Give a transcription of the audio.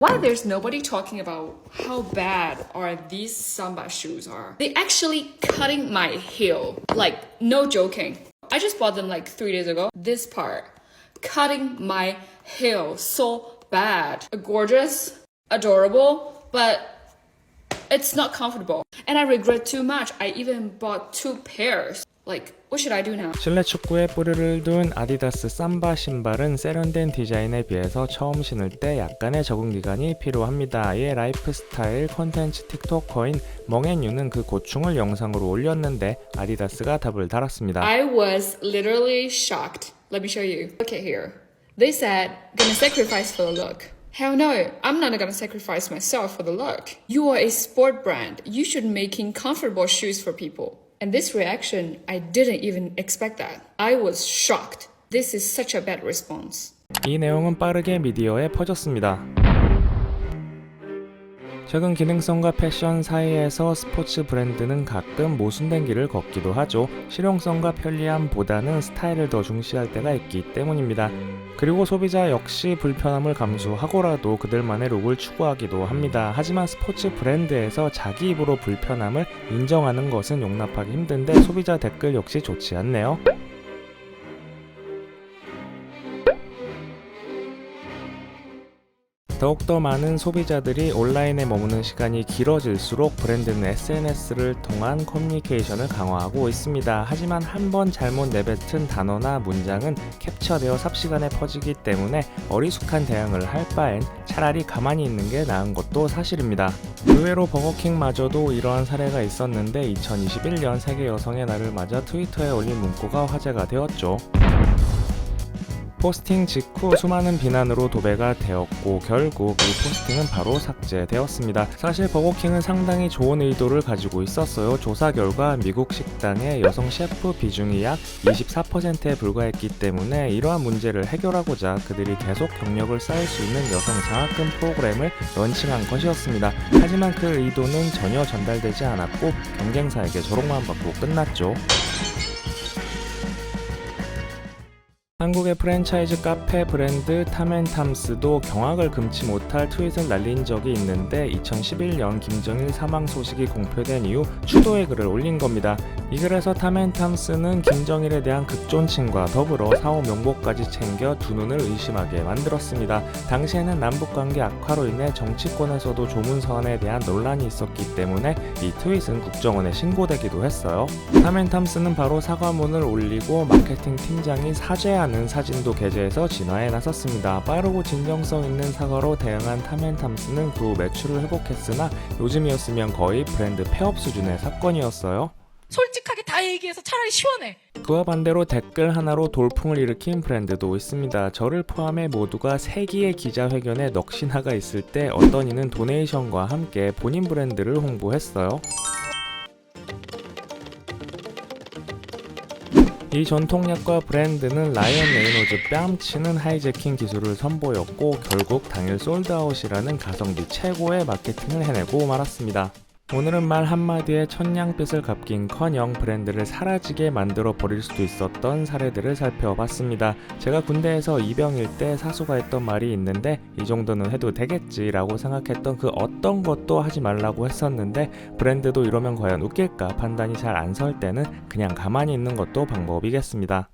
Why there's nobody talking about how bad are these samba shoes are? They actually cutting my heel. Like no joking. I just bought them like 3 days ago. This part cutting my heel so bad. Gorgeous, adorable, but it's not comfortable. And I regret too much. I even bought two pairs. Like what should I do now? 실내 축구에 뿌리를 둔 아디다스 삼바 신발은 세련된 디자인에 비해서 처음 신을 때 약간의 적응 기간이 필요합니다. 이에 라이프 스타일 콘텐츠 틱토커인 멍앤유는 그 고충을 영상으로 올렸는데 아디다스가 답을 달았습니다. I was literally shocked. Let me show you. Look at here. They said, gonna sacrifice for the look. Hell no, I'm not gonna sacrifice myself for the look. You are a sport brand. You should making comfortable shoes for people. And this reaction, I didn't even expect that. I was shocked. This is such a bad response. 이 내용은 빠르게 미디어에 퍼졌습니다. 최근 기능성과 패션 사이에서 스포츠 브랜드는 가끔 모순된 길을 걷기도 하죠. 실용성과 편리함보다는 스타일을 더 중시할 때가 있기 때문입니다. 그리고 소비자 역시 불편함을 감수하고라도 그들만의 룩을 추구하기도 합니다. 하지만 스포츠 브랜드에서 자기 입으로 불편함을 인정하는 것은 용납하기 힘든데 소비자 댓글 역시 좋지 않네요. 더욱더 많은 소비자들이 온라인에 머무는 시간이 길어질수록 브랜드는 SNS를 통한 커뮤니케이션을 강화하고 있습니다. 하지만 한 번 잘못 내뱉은 단어나 문장은 캡처되어 삽시간에 퍼지기 때문에 어리숙한 대응을 할 바엔 차라리 가만히 있는 게 나은 것도 사실입니다. 의외로 버거킹마저도 이러한 사례가 있었는데 2021년 세계 여성의 날을 맞아 트위터에 올린 문구가 화제가 되었죠. 포스팅 직후 수많은 비난으로 도배가 되었고 결국 이 포스팅은 바로 삭제되었습니다. 사실 버거킹은 상당히 좋은 의도를 가지고 있었어요. 조사 결과 미국 식당의 여성 셰프 비중이 약 24%에 불과했기 때문에 이러한 문제를 해결하고자 그들이 계속 경력을 쌓을 수 있는 여성 장학금 프로그램을 런칭한 것이었습니다. 하지만 그 의도는 전혀 전달되지 않았고 경쟁사에게 조롱만 받고 끝났죠. 한국의 프랜차이즈 카페 브랜드 탐앤탐스도 경악을 금치 못할 트윗을 날린 적이 있는데 2011년 김정일 사망 소식이 공표된 이후 추도의 글을 올린 겁니다. 이 글에서 탐앤탐스는 김정일에 대한 극존칭과 더불어 사후 명복까지 챙겨 두 눈을 의심하게 만들었습니다. 당시에는 남북 관계 악화로 인해 정치권에서도 조문선에 대한 논란이 있었기 때문에 이 트윗은 국정원에 신고되기도 했어요. 탐앤탐스는 바로 사과문을 올리고 마케팅 팀장이 사죄하는 하는 사진도 게재해서 진화에 나섰습니다. 빠르고 진정성 있는 사과로 대응한 탐앤탐스는 그후 매출을 회복했으나 요즘이었으면 거의 브랜드 폐업 수준의 사건이었어요. 솔직하게 다 얘기해서 차라리 시원해. 그와 반대로 댓글 하나로 돌풍을 일으킨 브랜드도 있습니다. 저를 포함해 모두가 세기의 기자회견에 넋이나가 있을 때 어떤 이는 도네이션과 함께 본인 브랜드를 홍보했어요. 이 전통약과 브랜드는 라이언 레이노즈 뺨치는 하이제킹 기술을 선보였고 결국 당일 솔드아웃이라는 가성비 최고의 마케팅을 해내고 말았습니다. 오늘은 말 한마디에 천냥빚을 갚긴커녕 브랜드를 사라지게 만들어 버릴 수도 있었던 사례들을 살펴봤습니다. 제가 군대에서 이병일 때 사수가 했던 말이 있는데 이 정도는 해도 되겠지라고 생각했던 그 어떤 것도 하지 말라고 했었는데 브랜드도 이러면 과연 웃길까 판단이 잘 안 설 때는 그냥 가만히 있는 것도 방법이겠습니다.